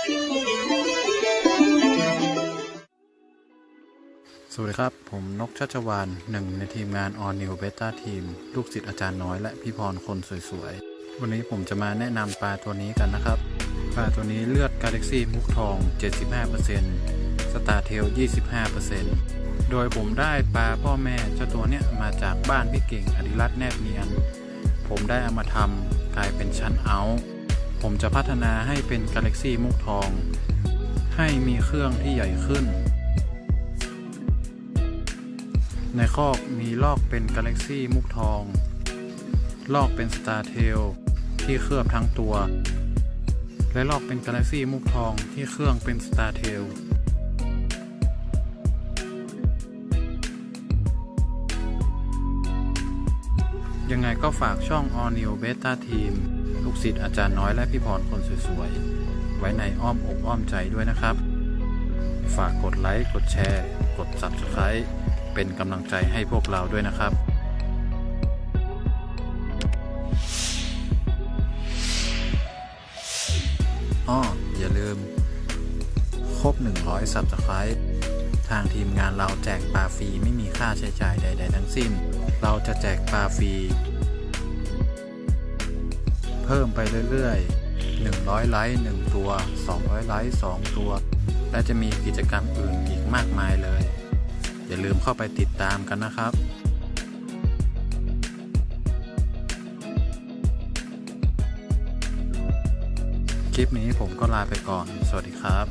สวัสดีครับ ผมนกชัชวานหนึ่งในทีมงาน All New Beta Team ลูกศิษย์อาจารย์น้อยและพี่พรคนสวยๆ วันนี้ผมจะมาแนะนำปลาตัวนี้กันนะครับ ปลาตัวนี้เลือดกาเล็กซี่มุกทอง 75% Star Tail 25%โดยผมได้ปลาพ่อแม่เจ้าตัวเนี้ยมาจากบ้านพี่เก่งอดิรัตแนบเนียน ผมได้เอามาทำกลายเป็นชั้นเอา ผมจะพัฒนาให้เป็นกาแล็กซี่มุกทอง ให้มีเครื่องที่ใหญ่ขึ้น ในคอกมีลอกเป็นกาแล็กซี่มุกทอง ลอกเป็นสตาร์เทลที่เคลือบทั้งตัว และลอกเป็นกาแล็กซี่มุกทองที่เครื่องเป็นสตาร์เทล ยังไงก็ฝากช่อง All New Beta Team ลูกศิษย์อาจารย์น้อยและพี่พรคนสวยๆ ไว้ในอ้อมอกอ้อมใจด้วยนะครับ ฝากกดไลค์ กดแชร์ กด Subscribe เป็นกำลังใจให้พวกเราด้วยนะครับอ้ออย่าลืม ครบ 100 Subscribe ทางทีมงานเราแจกปลาฟรีไม่มีค่าใช้จ่ายใด ๆ ทั้งสิ้น เราจะแจกปลาฟรีเพิ่มไปเรื่อยๆ 100 ไลค์1ตัว 200 ไลค์2ตัว และจะมีกิจกรรมอื่นอีกมากมายเลย อย่าลืมเข้าไปติดตามกันนะครับคลิปนี้ผมก็ลาไปก่อน สวัสดีครับ